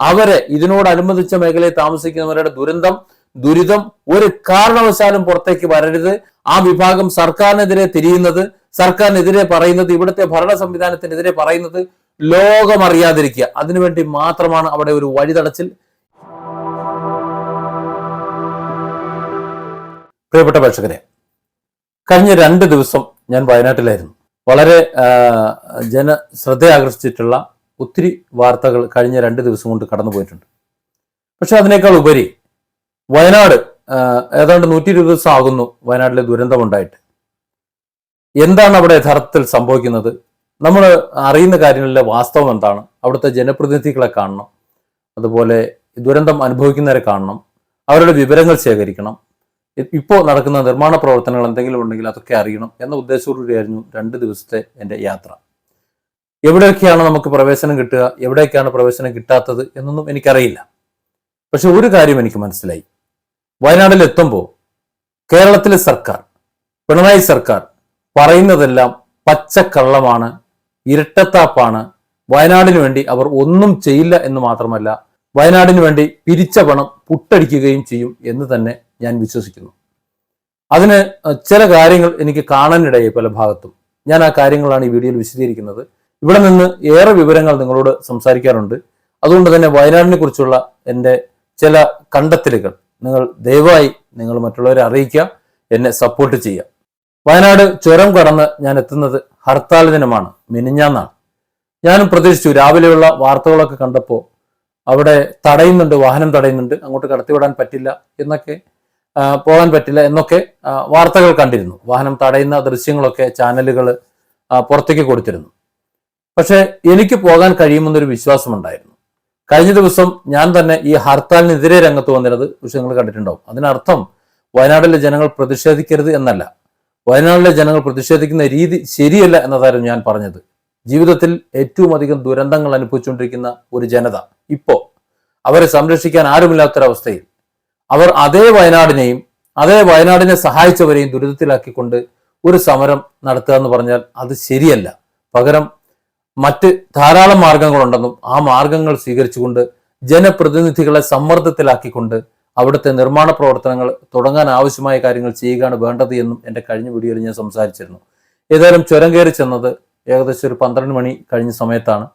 അവരെ ഇതിനോടനുബന്ധിച്ച മേഖലയിൽ താമസിക്കുന്നവരുടെ ദുരന്തം ദുരിതം ഒരു കാരണവശാലും പുറത്തേക്ക് വരരുത്. ആ വിഭാഗം സർക്കാരിനെതിരെ തിരിയുന്നത് സർക്കാരിനെതിരെ പറയുന്നത് ഇവിടുത്തെ ഭരണ സംവിധാനത്തിനെതിരെ പറയുന്നത് ലോകമറിയാതിരിക്കുക. അതിനുവേണ്ടി മാത്രമാണ് അവിടെ ഒരു വഴിതടച്ചിൽ. പ്രിയപ്പെട്ട പ്രേക്ഷകരെ കഴിഞ്ഞ രണ്ട് ദിവസം ഞാൻ വയനാട്ടിലായിരുന്നു. വളരെ ജന ശ്രദ്ധ ആകർഷിച്ചിട്ടുള്ള ഒത്തിരി വാർത്തകൾ കഴിഞ്ഞ രണ്ട് ദിവസം കൊണ്ട് കടന്നു പോയിട്ടുണ്ട്. പക്ഷെ അതിനേക്കാൾ ഉപരി വയനാട് ഏതാണ്ട് നൂറ്റി ഇരുപത് ദിവസം ആകുന്നു വയനാട്ടിലെ ദുരന്തമുണ്ടായിട്ട് എന്താണ് അവിടെ യഥാർത്ഥത്തിൽ സംഭവിക്കുന്നത്? നമ്മൾ അറിയുന്ന കാര്യങ്ങളിലെ വാസ്തവം എന്താണ്? അവിടുത്തെ ജനപ്രതിനിധികളെ കാണണം. അതുപോലെ ദുരന്തം അനുഭവിക്കുന്നവരെ കാണണം. അവരുടെ വിവരങ്ങൾ ശേഖരിക്കണം. ഇപ്പോൾ നടക്കുന്ന നിർമ്മാണ പ്രവർത്തനങ്ങൾ എന്തെങ്കിലും ഉണ്ടെങ്കിൽ അതൊക്കെ അറിയണം എന്ന ഉദ്ദേശത്തോടുകൂടിയായിരുന്നു രണ്ട് ദിവസത്തെ എന്റെ യാത്ര. എവിടെയൊക്കെയാണ് നമുക്ക് പ്രവേശനം കിട്ടുക? എവിടെയൊക്കെയാണ് പ്രവേശനം കിട്ടാത്തത് എന്നൊന്നും എനിക്കറിയില്ല. പക്ഷെ ഒരു കാര്യം എനിക്ക് മനസ്സിലായി. വയനാട്ടിൽ എത്തുമ്പോൾ കേരളത്തിലെ സർക്കാർ പിണറായി സർക്കാർ പറയുന്നതെല്ലാം പച്ചക്കള്ളമാണ് ഇരട്ടത്താപ്പാണ്. വയനാടിന് വേണ്ടി അവർ ഒന്നും ചെയ്യില്ല എന്ന് മാത്രമല്ല വയനാടിന് വേണ്ടി പിരിച്ച പണം പുട്ടടിക്കുകയും ചെയ്യും എന്ന് തന്നെ ഞാൻ വിശ്വസിക്കുന്നു. അതിന് ചില കാര്യങ്ങൾ എനിക്ക് കാണാനിടയായി പല ഭാഗത്തും. ഞാൻ ആ കാര്യങ്ങളാണ് ഈ വീഡിയോയിൽ വിശദീകരിക്കുന്നത്. ഇവിടെ നിന്ന് ഏറെ വിവരങ്ങൾ നിങ്ങളോട് സംസാരിക്കാറുണ്ട്. അതുകൊണ്ട് തന്നെ വയനാടിനെ കുറിച്ചുള്ള എന്റെ ചില കണ്ടെത്തലുകൾ നിങ്ങൾ ദയവായി നിങ്ങൾ മറ്റുള്ളവരെ അറിയിക്കുക എന്നെ സപ്പോർട്ട് ചെയ്യുക വയനാട് ചുരം കടന്ന് ഞാൻ എത്തുന്നത് ഹർത്താൽ ദിനമാണ് മിനിഞ്ഞാന്നാണ് ഞാനും പ്രതീക്ഷിച്ചു രാവിലെയുള്ള വാർത്തകളൊക്കെ കണ്ടപ്പോൾ അവിടെ തടയുന്നുണ്ട് വാഹനം തടയുന്നുണ്ട് അങ്ങോട്ട് കടത്തിവിടാൻ പറ്റില്ല എന്നൊക്കെ പോകാൻ പറ്റില്ല എന്നൊക്കെ വാർത്തകൾ കണ്ടിരുന്നു. വാഹനം തടയുന്ന ദൃശ്യങ്ങളൊക്കെ ചാനലുകൾ പുറത്തേക്ക് കൊടുത്തിരുന്നു. പക്ഷെ എനിക്ക് പോകാൻ കഴിയുമെന്നൊരു വിശ്വാസം ഉണ്ടായിരുന്നു കഴിഞ്ഞ ദിവസം ഞാൻ തന്നെ ഈ ഹർത്താലിനെതിരെ രംഗത്ത് വന്നിരുന്നത് പക്ഷെ നിങ്ങൾ കണ്ടിട്ടുണ്ടാവും. അതിനർത്ഥം വയനാടിലെ ജനങ്ങൾ പ്രതിഷേധിക്കരുത് എന്നല്ല. വയനാടിലെ ജനങ്ങൾ പ്രതിഷേധിക്കുന്ന രീതി ശരിയല്ല എന്നതായിരുന്നു ഞാൻ പറഞ്ഞത്. ജീവിതത്തിൽ ഏറ്റവും അധികം ദുരന്തങ്ങൾ അനുഭവിച്ചുകൊണ്ടിരിക്കുന്ന ഒരു ജനത ഇപ്പോ അവരെ സംരക്ഷിക്കാൻ ആരുമില്ലാത്തൊരവസ്ഥയിൽ അവർ അതേ വയനാടിനെയും അതേ വയനാടിനെ സഹായിച്ചവരെയും ദുരിതത്തിലാക്കിക്കൊണ്ട് ഒരു സമരം നടത്തുക എന്ന് പറഞ്ഞാൽ അത് ശരിയല്ല. പകരം മറ്റ് ധാരാളം മാർഗങ്ങളുണ്ടെന്നും ആ മാർഗങ്ങൾ സ്വീകരിച്ചുകൊണ്ട് ജനപ്രതിനിധികളെ സമ്മർദ്ദത്തിലാക്കിക്കൊണ്ട് അവിടുത്തെ നിർമ്മാണ പ്രവർത്തനങ്ങൾ തുടങ്ങാൻ ആവശ്യമായ കാര്യങ്ങൾ ചെയ്യുകയാണ് വേണ്ടത് എന്നും എന്റെ കഴിഞ്ഞ വീഡിയോയിൽ ഞാൻ സംസാരിച്ചിരുന്നു. ഏതായാലും ചുരം കയറി ചെന്നത് ഏകദേശം ഒരു പന്ത്രണ്ട് മണി കഴിഞ്ഞ സമയത്താണ്.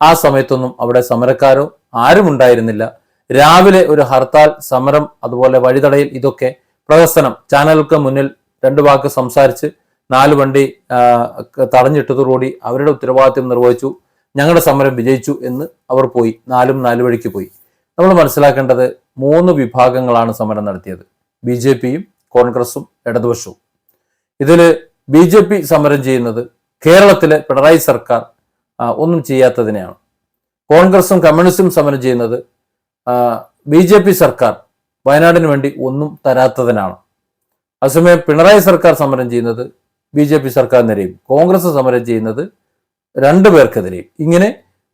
ആ സമയത്തൊന്നും അവിടെ സമരക്കാരോ ആരും ഉണ്ടായിരുന്നില്ല. രാവിലെ ഒരു ഹർത്താൽ സമരം അതുപോലെ വഴിതടയൽ ഇതൊക്കെ പ്രഹസനം. ചാനലുകൾക്ക് മുന്നിൽ രണ്ടു വാക്ക് സംസാരിച്ച് നാല് വണ്ടി തടഞ്ഞിട്ടതോടുകൂടി അവരുടെ ഉത്തരവാദിത്വം നിർവഹിച്ചു. ഞങ്ങളുടെ സമരം വിജയിച്ചു എന്ന് അവർ പോയി. നാലും നാല് വഴിക്ക് പോയി. നമ്മൾ മനസ്സിലാക്കേണ്ടത് മൂന്ന് വിഭാഗങ്ങളാണ് സമരം നടത്തിയത്. ബി ജെ പിയും കോൺഗ്രസും ഇടതുപക്ഷവും. ഇതിൽ ബി ജെ പി സമരം ചെയ്യുന്നത് കേരളത്തിലെ പിണറായി സർക്കാർ ഒന്നും ചെയ്യാത്തതിനെയാണ്. കോൺഗ്രസും കമ്മ്യൂണിസ്റ്റും സമരം ചെയ്യുന്നത് ബി ജെ പി സർക്കാർ വയനാടിന് വേണ്ടി ഒന്നും തരാത്തതിനാണ്. അതേസമയം പിണറായി സർക്കാർ സമരം ചെയ്യുന്നത് ബി ജെ പി സർക്കാരിനെതിരെയും കോൺഗ്രസ് സമരം ചെയ്യുന്നത് രണ്ടു പേർക്കെതിരെയും. ഇങ്ങനെ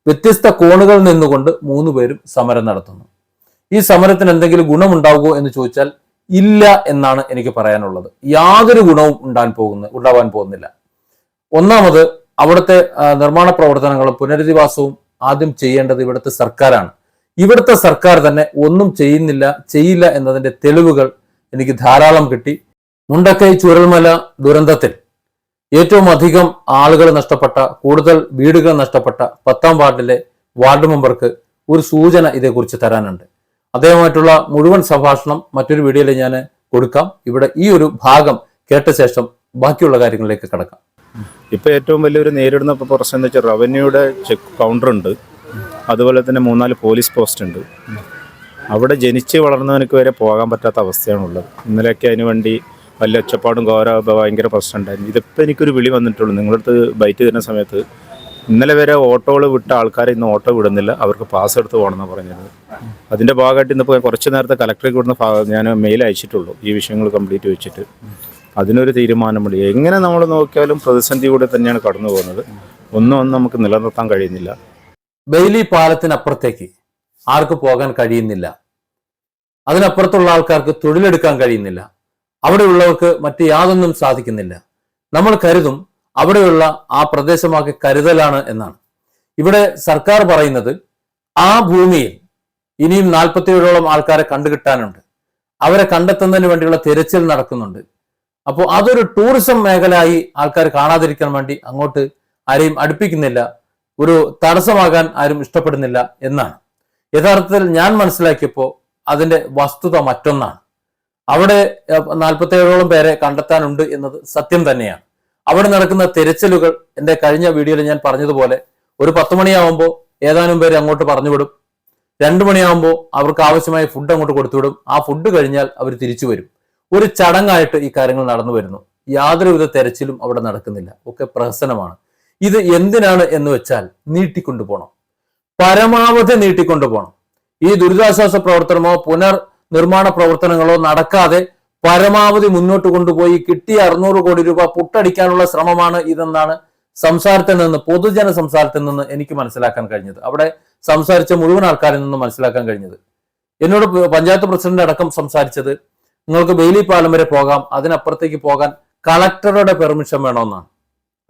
വ്യത്യസ്ത കോണുകളിൽ നിന്നുകൊണ്ട് മൂന്ന് പേരും സമരം നടത്തുന്നു. ഈ സമരത്തിന് എന്തെങ്കിലും ഗുണമുണ്ടാകുമോ എന്ന് ചോദിച്ചാൽ ഇല്ല എന്നാണ് എനിക്ക് പറയാനുള്ളത്. യാതൊരു ഗുണവും ഉണ്ടാൻ പോകുന്ന ഉണ്ടാവാൻ പോകുന്നില്ല. ഒന്നാമത് അവിടുത്തെ നിർമ്മാണ പ്രവർത്തനങ്ങളും പുനരധിവാസവും ആദ്യം ചെയ്യേണ്ടത് ഇവിടുത്തെ സർക്കാരാണ്. ഇവിടുത്തെ സർക്കാർ തന്നെ ഒന്നും ചെയ്യുന്നില്ല ചെയ്യില്ല എന്നതിന്റെ തെളിവുകൾ എനിക്ക് ധാരാളം കിട്ടി. മുണ്ടക്കൈ ചുരൽമല ദുരന്തത്തിൽ ഏറ്റവും അധികം ആളുകൾ നഷ്ടപ്പെട്ട കൂടുതൽ വീടുകൾ നഷ്ടപ്പെട്ട പത്താം വാർഡിലെ വാർഡ് മെമ്പർക്ക് ഒരു സൂചന ഇതേക്കുറിച്ച് തരാനുണ്ട്. അദ്ദേഹമായിട്ടുള്ള മുഴുവൻ സംഭാഷണം മറ്റൊരു വീഡിയോയിൽ ഞാൻ കൊടുക്കാം. ഇവിടെ ഈ ഒരു ഭാഗം കേട്ട ശേഷം ബാക്കിയുള്ള കാര്യങ്ങളിലേക്ക് കടക്കാം. ഇപ്പോൾ ഏറ്റവും വലിയൊരു നേരിടുന്ന പ്രശ്നം എന്ന് വെച്ചാൽ റവന്യൂയുടെ ചെക്ക് കൗണ്ടർ ഉണ്ട്. അതുപോലെ തന്നെ മൂന്നാൽ പോലീസ് പോസ്റ്റ് ഉണ്ട്. അവിടെ ജനിച്ച് വളർന്നവനക്ക് വരെ പോകാൻ പറ്റാത്ത അവസ്ഥയാണുള്ളത്. ഇന്നലെയൊക്കെ അതിന് വേണ്ടി വലിയ ഒച്ചപ്പാടും ഗൗരവ ഭയങ്കര പ്രശ്നം ഉണ്ടായിരുന്നു ഇതിപ്പോൾ എനിക്കൊരു വിളി വന്നിട്ടുള്ളൂ. നിങ്ങളടുത്ത് ബൈറ്റ് തരുന്ന സമയത്ത് ഇന്നലെ വരെ ഓട്ടോകൾ വിട്ട ആൾക്കാരെ ഇന്ന് ഓട്ടോ വിടുന്നില്ല. അവർക്ക് പാസ് എടുത്ത് പോകണമെന്നാണ് പറഞ്ഞത്. അതിന്റെ ഭാഗമായിട്ട് ഇന്നിപ്പോൾ കുറച്ച് നേരത്തെ കലക്ടറേക്ക് വിടുന്ന ഞാൻ മെയിൽ അയച്ചിട്ടുള്ളൂ. ഈ വിഷയങ്ങൾ കംപ്ലീറ്റ് വെച്ചിട്ട്. അതിനൊരു തീരുമാനമുണ്ട്. എങ്ങനെ നമ്മൾ നോക്കിയാലും പ്രതിസന്ധി കൂടെ തന്നെയാണ് കടന്നു പോകുന്നത്. ഒന്നും ഒന്നും നമുക്ക് നിലനിർത്താൻ കഴിയുന്നില്ല. ബെയിലി പാലത്തിനപ്പുറത്തേക്ക് ആർക്ക് പോകാൻ കഴിയുന്നില്ല? അതിനപ്പുറത്തുള്ള ആൾക്കാർക്ക് തൊഴിലെടുക്കാൻ കഴിയുന്നില്ല. അവിടെയുള്ളവർക്ക് മറ്റു യാതൊന്നും സാധിക്കുന്നില്ല. നമ്മൾ കരുതും അവിടെയുള്ള ആ പ്രദേശമാക്കി കരുതലാണ് എന്നാണ്. ഇവിടെ സർക്കാർ പറയുന്നത് ആ ഭൂമിയിൽ ഇനിയും നാൽപ്പത്തിയേഴോളം ആൾക്കാരെ കണ്ടുകിട്ടാനുണ്ട്. അവരെ കണ്ടെത്തുന്നതിന് വേണ്ടിയുള്ള തിരച്ചിൽ നടക്കുന്നുണ്ട്. അപ്പോൾ അതൊരു ടൂറിസം മേഖലയായി ആൾക്കാർ കാണാതിരിക്കാൻ വേണ്ടി അങ്ങോട്ട് ആരെയും അടുപ്പിക്കുന്നില്ല. ഒരു തടസ്സമാകാൻ ആരും ഇഷ്ടപ്പെടുന്നില്ല എന്നാണ്. യഥാർത്ഥത്തിൽ ഞാൻ മനസ്സിലാക്കിയപ്പോൾ അതിന്റെ വസ്തുത മറ്റൊന്നാണ്. അവിടെ നാൽപ്പത്തേഴോളം പേരെ കണ്ടെത്താനുണ്ട് എന്നത് സത്യം തന്നെയാണ്. അവിടെ നടക്കുന്ന തിരച്ചിലുകൾ എന്റെ കഴിഞ്ഞ വീഡിയോയിൽ ഞാൻ പറഞ്ഞതുപോലെ ഒരു പത്ത് മണിയാവുമ്പോൾ ഏതാനും പേര് അങ്ങോട്ട് പറഞ്ഞു പറഞ്ഞുവിടും രണ്ടു മണിയാവുമ്പോൾ അവർക്ക് ആവശ്യമായ ഫുഡ് അങ്ങോട്ട് കൊടുത്തുവിടും ആ ഫുഡ് കഴിഞ്ഞാൽ അവർ തിരിച്ചു വരും. ഒരു ചടങ്ങായിട്ട് ഈ കാര്യങ്ങൾ നടന്നു വരുന്നു. യാതൊരുവിധ തെരച്ചിലും അവിടെ നടക്കുന്നില്ല. ഒക്കെ പ്രഹസനമാണ്. ഇത് എന്തിനാണ് എന്ന് വെച്ചാൽ നീട്ടിക്കൊണ്ടു നീട്ടിക്കൊണ്ടുപോകണം പരമാവധി നീട്ടിക്കൊണ്ടു നീട്ടിക്കൊണ്ടുപോകണം ഈ ദുരിതാശ്വാസ പ്രവർത്തനമോ പുനർ നിർമ്മാണ പ്രവർത്തനങ്ങളോ നടക്കാതെ പരമാവധി മുന്നോട്ട് കൊണ്ടുപോയി കിട്ടിയ അറുന്നൂറ് കോടി രൂപ പുട്ടടിക്കാനുള്ള ശ്രമമാണ് ഇതെന്നാണ് സംസാരത്തിൽ നിന്ന് പൊതുജന സംസാരത്തിൽ നിന്ന് എനിക്ക് മനസ്സിലാക്കാൻ കഴിഞ്ഞത്. അവിടെ സംസാരിച്ച മുഴുവൻ ആൾക്കാരിൽ നിന്ന് മനസ്സിലാക്കാൻ കഴിഞ്ഞത്. എന്നോട് പഞ്ചായത്ത് പ്രസിഡന്റ് അടക്കം സംസാരിച്ചത് നിങ്ങൾക്ക് ബെയിലി പാലം വരെ പോകാം അതിനപ്പുറത്തേക്ക് പോകാൻ കളക്ടറുടെ പെർമിഷൻ വേണമെന്നാണ്.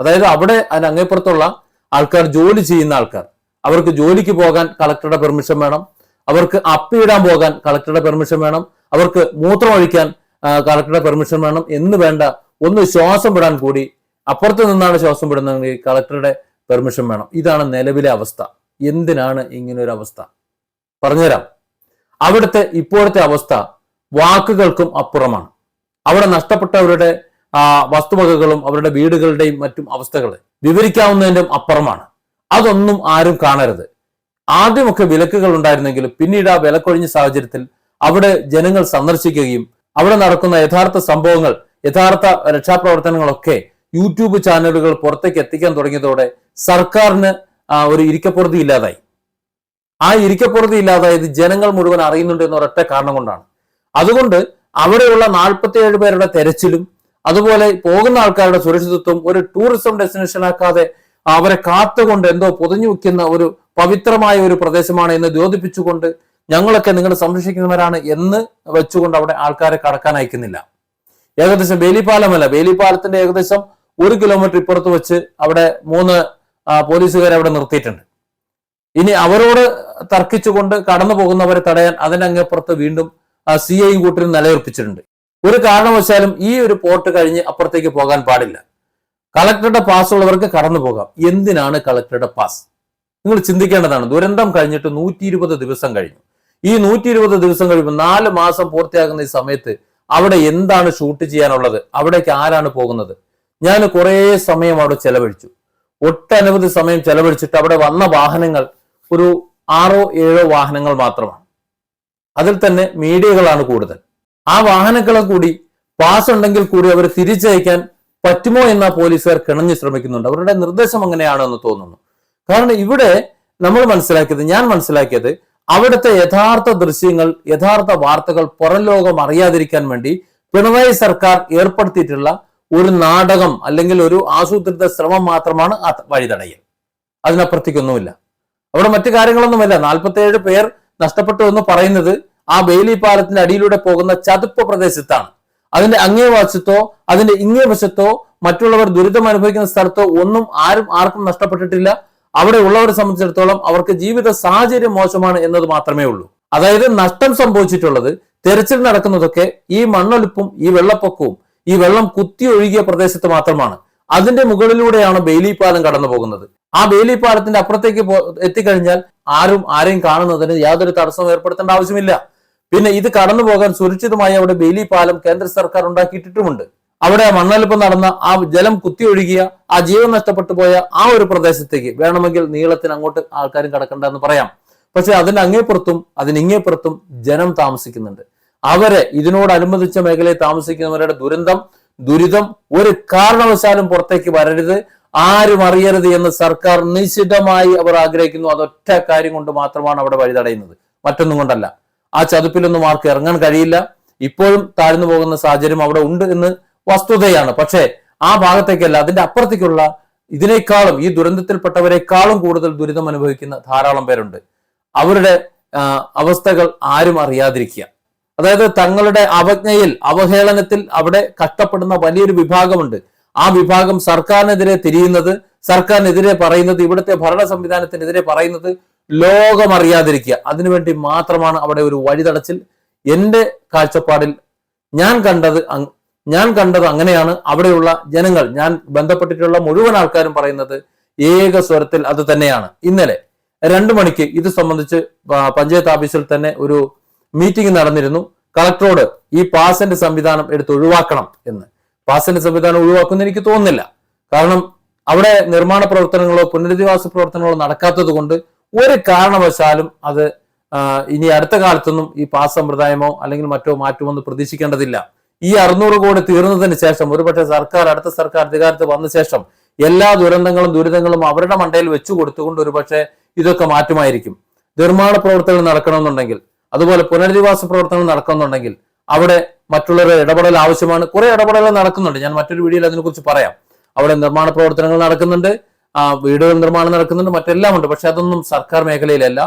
അതായത് അവിടെ അതിനങ്ങേപ്പുറത്തുള്ള ആൾക്കാർ ജോലി ചെയ്യുന്ന ആൾക്കാർ അവർക്ക് ജോലിക്ക് പോകാൻ കളക്ടറുടെ പെർമിഷൻ വേണം അവർക്ക് അപ്പിയിടാൻ പോകാൻ കളക്ടറുടെ പെർമിഷൻ വേണം. അവർക്ക് മൂത്രം ഒഴിക്കാൻ കളക്ടറുടെ പെർമിഷൻ വേണം എന്ന് വേണ്ട ഒന്ന് ശ്വാസം വിടാൻ കൂടി അപ്പുറത്ത് നിന്നാണ് ശ്വാസം വിടുന്നതെങ്കിൽ കളക്ടറുടെ പെർമിഷൻ വേണം. ഇതാണ് നിലവിലെ അവസ്ഥ. എന്തിനാണ് ഇങ്ങനെ ഒരു അവസ്ഥ? പറഞ്ഞുതരാം. അവിടുത്തെ ഇപ്പോഴത്തെ അവസ്ഥ വാക്കുകൾക്കും അപ്പുറമാണ്. അവിടെ നഷ്ടപ്പെട്ടവരുടെ വസ്തുവകകളും അവരുടെ വീടുകളുടെയും മറ്റും അവസ്ഥകൾ വിവരിക്കാവുന്നതിന്റെ അപ്പുറമാണ്. അതൊന്നും ആരും കാണരുത്. ആദ്യമൊക്കെ വിലക്കുകൾ ഉണ്ടായിരുന്നെങ്കിലും പിന്നീട് ആ വിലക്കൊഴിഞ്ഞ സാഹചര്യത്തിൽ അവിടെ ജനങ്ങൾ സന്ദർശിക്കുകയും അവിടെ നടക്കുന്ന യഥാർത്ഥ സംഭവങ്ങൾ യഥാർത്ഥ രക്ഷാപ്രവർത്തനങ്ങളൊക്കെ യൂട്യൂബ് ചാനലുകൾ പുറത്തേക്ക് എത്തിക്കാൻ തുടങ്ങിയതോടെ സർക്കാരിന് ഒരു ഇരിക്കപ്പുറതി ഇല്ലാതായി. ആ ഇരിക്കപ്പുറതി ഇല്ലാതായത് ജനങ്ങൾ മുഴുവൻ അറിയുന്നുണ്ട് എന്ന ഒരൊറ്റ കാരണം കൊണ്ടാണ്. അതുകൊണ്ട് അവിടെയുള്ള നാൽപ്പത്തി ഏഴ് പേരുടെ തെരച്ചിലും അതുപോലെ പോകുന്ന ആൾക്കാരുടെ സുരക്ഷിതത്വം ഒരു ടൂറിസം ഡെസ്റ്റിനേഷൻ ആക്കാതെ അവരെ കാത്തുകൊണ്ട് എന്തോ പൊതിഞ്ഞു വെക്കുന്ന ഒരു പവിത്രമായ ഒരു പ്രദേശമാണ് എന്ന് ദ്യോതിപ്പിച്ചുകൊണ്ട് ഞങ്ങളൊക്കെ നിങ്ങൾ സംരക്ഷിക്കുന്നവരാണ് എന്ന് വെച്ചുകൊണ്ട് അവിടെ ആൾക്കാരെ കടക്കാൻ അയക്കുന്നില്ല. ഏകദേശം വേലിപ്പാലമല്ല. ബേലിപ്പാലത്തിന്റെ ഏകദേശം ഒരു കിലോമീറ്റർ ഇപ്പുറത്ത് വെച്ച് അവിടെ മൂന്ന് പോലീസുകാരെ അവിടെ നിർത്തിയിട്ടുണ്ട്. ഇനി അവരോട് തർക്കിച്ചുകൊണ്ട് കടന്നു പോകുന്നവരെ തടയാൻ അതിനങ്ങപ്പുറത്ത് വീണ്ടും സി ഐ കൂട്ടിന് നിലയുറപ്പിച്ചിട്ടുണ്ട്. ഒരു കാരണവശാലും ഈ ഒരു പോർട്ട് കഴിഞ്ഞ് അപ്പുറത്തേക്ക് പോകാൻ പാടില്ല. കളക്ടറുടെ പാസ് ഉള്ളവർക്ക് കടന്നു പോകാം. എന്തിനാണ് കളക്ടറുടെ പാസ് നിങ്ങൾ ചിന്തിക്കേണ്ടതാണ്. ദുരന്തം കഴിഞ്ഞിട്ട് നൂറ്റി ഇരുപത് ദിവസം കഴിഞ്ഞു. ഈ നൂറ്റി ഇരുപത് ദിവസം കഴിയുമ്പോൾ നാല് മാസം പൂർത്തിയാകുന്ന ഈ സമയത്ത് അവിടെ എന്താണ് ഷൂട്ട് ചെയ്യാനുള്ളത്? അവിടേക്ക് ആരാണ് പോകുന്നത്? ഞാൻ കുറേ സമയം അവിടെ ചെലവഴിച്ചു. ഒട്ടനവധി സമയം ചെലവഴിച്ചിട്ട് അവിടെ വന്ന വാഹനങ്ങൾ ഒരു ആറോ ഏഴോ വാഹനങ്ങൾ മാത്രമാണ്. അതിൽ തന്നെ മീഡിയകളാണ് കൂടുതൽ. ആ വാഹനങ്ങളെ കൂടി പാസ് ഉണ്ടെങ്കിൽ കൂടി അവർ തിരിച്ചയക്കാൻ പറ്റുമോ എന്ന പോലീസുകാർ കിണഞ്ഞു ശ്രമിക്കുന്നുണ്ട്. അവരുടെ നിർദ്ദേശം അങ്ങനെയാണെന്ന് തോന്നുന്നു. കാരണം ഇവിടെ നമ്മൾ മനസ്സിലാക്കിയത് ഞാൻ മനസ്സിലാക്കിയത് അവിടുത്തെ യഥാർത്ഥ ദൃശ്യങ്ങൾ യഥാർത്ഥ വാർത്തകൾ പുറം ലോകം അറിയാതിരിക്കാൻ വേണ്ടി പിണറായി സർക്കാർ ഏർപ്പെടുത്തിയിട്ടുള്ള ഒരു നാടകം അല്ലെങ്കിൽ ഒരു ആസൂത്രിത ശ്രമം മാത്രമാണ് ആ വഴിതടയൽ. അതിനപ്പുറത്തേക്കൊന്നുമില്ല. അവിടെ മറ്റു കാര്യങ്ങളൊന്നുമില്ല. നാൽപ്പത്തേഴ് പേർ നഷ്ടപ്പെട്ടു എന്ന് പറയുന്നത് ആ ബെയിലി പാലത്തിന്റെ അടിയിലൂടെ പോകുന്ന ചതുപ്പ് പ്രദേശത്താണ്. അതിന്റെ അങ്ങേ വശത്തോ അതിന്റെ ഇങ്ങേ വശത്തോ മറ്റുള്ളവർ ദുരിതം അനുഭവിക്കുന്ന സ്ഥലത്തോ ഒന്നും ആരും ആർക്കും നഷ്ടപ്പെട്ടിട്ടില്ല. അവിടെ ഉള്ളവരെ സംബന്ധിച്ചിടത്തോളം അവർക്ക് ജീവിത സാഹചര്യം മോശമാണ് എന്നത് മാത്രമേ ഉള്ളൂ. അതായത് നഷ്ടം സംഭവിച്ചിട്ടുള്ളത് തെരച്ചിൽ നടക്കുന്നതൊക്കെ ഈ മണ്ണൊലിപ്പും ഈ വെള്ളപ്പൊക്കവും ഈ വെള്ളം കുത്തി ഒഴുകിയ പ്രദേശത്ത് മാത്രമാണ്. അതിന്റെ മുകളിലൂടെയാണ് ബെയിലി പാലം കടന്നു പോകുന്നത്. ആ ബെയിലി പാലത്തിന്റെ അപ്പുറത്തേക്ക് എത്തിക്കഴിഞ്ഞാൽ ആരും ആരെയും കാണുന്നതിന് യാതൊരു തടസ്സവും ഏർപ്പെടുത്തേണ്ട ആവശ്യമില്ല. പിന്നെ ഇത് കടന്നു പോകാൻ സുരക്ഷിതമായി അവിടെ ബെയിലി പാലം കേന്ദ്ര സർക്കാർ ഉണ്ടാക്കിയിട്ടിട്ടുമുണ്ട്. അവിടെ മണ്ണൊലിപ്പ് നടന്ന ആ ജലം കുത്തി ഒഴുകിയ ആ ജീവൻ നഷ്ടപ്പെട്ടു പോയ ആ ഒരു പ്രദേശത്തേക്ക് വേണമെങ്കിൽ നീളത്തിന് അങ്ങോട്ട് ആൾക്കാരും കടക്കണ്ട എന്ന് പറയാം. പക്ഷെ അതിന് അങ്ങേപ്പുറത്തും അതിന് ഇങ്ങേപ്പുറത്തും ജനം താമസിക്കുന്നുണ്ട്. അവരെ ഇതിനോടനുബന്ധിച്ച മേഖലയിൽ താമസിക്കുന്നവരുടെ ദുരന്തം ദുരിതം ഒരു കാരണവശാലും പുറത്തേക്ക് വരരുത്. ആരും അറിയരുത് എന്ന് സർക്കാർ നിശിതമായി അവർ ആഗ്രഹിക്കുന്നു. അതൊറ്റ കാര്യം കൊണ്ട് മാത്രമാണ് അവിടെ വഴി തടയുന്നത് മറ്റൊന്നും കൊണ്ടല്ല. ആ ചതുപ്പിലൊന്നും ആർക്ക് ഇറങ്ങാൻ കഴിയില്ല. ഇപ്പോഴും താഴ്ന്നു പോകുന്ന സാഹചര്യം അവിടെ ഉണ്ട് എന്ന് വസ്തുതയാണ്. പക്ഷേ ആ ഭാഗത്തേക്കല്ല അതിന്റെ അപ്പുറത്തേക്കുള്ള ഇതിനേക്കാളും ഈ ദുരന്തത്തിൽപ്പെട്ടവരെക്കാളും കൂടുതൽ ദുരിതം അനുഭവിക്കുന്ന ധാരാളം പേരുണ്ട്. അവരുടെ അവസ്ഥകൾ ആരും അറിയാതിരിക്കുക. അതായത് തങ്ങളുടെ അവജ്ഞയിൽ അവഹേളനത്തിൽ അവിടെ കഷ്ടപ്പെടുന്ന വലിയൊരു വിഭാഗമുണ്ട്. ആ വിഭാഗം സർക്കാരിനെതിരെ തിരിയുന്നത് സർക്കാരിനെതിരെ പറയുന്നത് ഇവിടുത്തെ ഭരണ സംവിധാനത്തിനെതിരെ പറയുന്നത് ലോകം അറിയാതിരിക്കുക. അതിനുവേണ്ടി മാത്രമാണ് അവിടെ ഒരു വഴിതടച്ചിൽ. എന്റെ കാഴ്ചപ്പാടിൽ ഞാൻ കണ്ടത് ഞാൻ കണ്ടത് അങ്ങനെയാണ്. അവിടെയുള്ള ജനങ്ങൾ ഞാൻ ബന്ധപ്പെട്ടിട്ടുള്ള മുഴുവൻ ആൾക്കാരും പറയുന്നത് ഏക സ്വരത്തിൽ അത് തന്നെയാണ്. ഇന്നലെ രണ്ടു മണിക്ക് ഇത് സംബന്ധിച്ച് പഞ്ചായത്ത് ഓഫീസിൽ തന്നെ ഒരു മീറ്റിംഗ് നടന്നിരുന്നു. കളക്ടറോട് ഈ പാസന്റ് സംവിധാനം എടുത്ത് ഒഴിവാക്കണം എന്ന്. പാസന്റ് സംവിധാനം ഒഴിവാക്കുന്ന എനിക്ക് തോന്നുന്നില്ല. കാരണം അവിടെ നിർമ്മാണ പ്രവർത്തനങ്ങളോ പുനരധിവാസ പ്രവർത്തനങ്ങളോ നടക്കാത്തത് കൊണ്ട് ഒരു കാരണവശാലും അത് ഇനി അടുത്ത കാലത്തൊന്നും ഈ പാസ് സമ്പ്രദായമോ അല്ലെങ്കിൽ മറ്റോ മാറ്റുമെന്ന് പ്രതീക്ഷിക്കേണ്ടതില്ല. ഈ അറുന്നൂറ് കോടി തീർന്നതിന് ശേഷം ഒരുപക്ഷെ സർക്കാർ അടുത്ത സർക്കാർ അധികാരത്തിൽ വന്ന ശേഷം എല്ലാ ദുരന്തങ്ങളും ദുരിതങ്ങളും അവരുടെ മണ്ടയിൽ വെച്ചു കൊടുത്തുകൊണ്ട് ഒരുപക്ഷെ ഇതൊക്കെ മാറ്റുമായിരിക്കും. നിർമ്മാണ പ്രവർത്തനങ്ങൾ നടക്കണമെന്നുണ്ടെങ്കിൽ അതുപോലെ പുനരധിവാസ പ്രവർത്തനങ്ങൾ നടക്കണമെന്നുണ്ടെങ്കിൽ അവിടെ മറ്റുള്ളവരുടെ ഇടപെടൽ ആവശ്യമാണ്. കുറെ ഇടപെടലുകൾ നടക്കുന്നുണ്ട്. ഞാൻ മറ്റൊരു വീഡിയോയിൽ അതിനെക്കുറിച്ച് പറയാം. അവിടെ നിർമ്മാണ പ്രവർത്തനങ്ങൾ നടക്കുന്നുണ്ട്. വീടുകൾ നിർമ്മാണം നടക്കുന്നുണ്ട്. മറ്റെല്ലാം ഉണ്ട്. പക്ഷെ അതൊന്നും സർക്കാർ മേഖലയിലല്ല.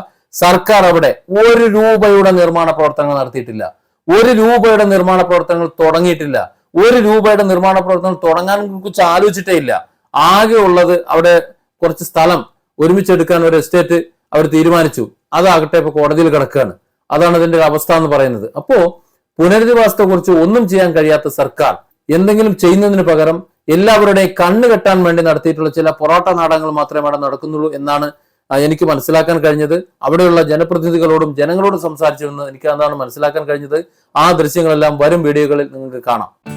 സർക്കാർ അവിടെ ഒരു രൂപയുടെ നിർമ്മാണ പ്രവർത്തനങ്ങൾ നടത്തിയിട്ടില്ല. ഒരു രൂപയുടെ നിർമ്മാണ പ്രവർത്തനങ്ങൾ തുടങ്ങിയിട്ടില്ല. ഒരു രൂപയുടെ നിർമ്മാണ പ്രവർത്തനങ്ങൾ തുടങ്ങാൻ കുറിച്ച് ആലോചിച്ചിട്ടേ ഇല്ല. ആകെ ഉള്ളത് അവിടെ കുറച്ച് സ്ഥലം ഒരുമിച്ചെടുക്കാൻ ഒരു എസ്റ്റേറ്റ് അവർ തീരുമാനിച്ചു. അതാകട്ടെ ഇപ്പൊ കോടതിയിൽ കിടക്കുകയാണ്. അതാണ് അതിന്റെ അവസ്ഥ എന്ന് പറയുന്നത്. അപ്പോ പുനരധിവാസത്തെ കുറിച്ച് ഒന്നും ചെയ്യാൻ കഴിയാത്ത സർക്കാർ എന്തെങ്കിലും ചെയ്യുന്നതിന് പകരം എല്ലാവരുടെയും കണ്ണ് കെട്ടാൻ വേണ്ടി നടത്തിയിട്ടുള്ള ചില പൊറോട്ട നാടകങ്ങൾ മാത്രമേ അവിടെ നടക്കുന്നുള്ളൂ എന്നാണ് എനിക്ക് മനസ്സിലാക്കാൻ കഴിഞ്ഞത് അവിടെയുള്ള ജനപ്രതിനിധികളോടും ജനങ്ങളോടും സംസാരിച്ചു എന്ന് എനിക്ക് അതാണ് മനസ്സിലാക്കാൻ കഴിഞ്ഞത്. ആ ദൃശ്യങ്ങളെല്ലാം വരും വീഡിയോകളിൽ നിങ്ങൾക്ക് കാണാം.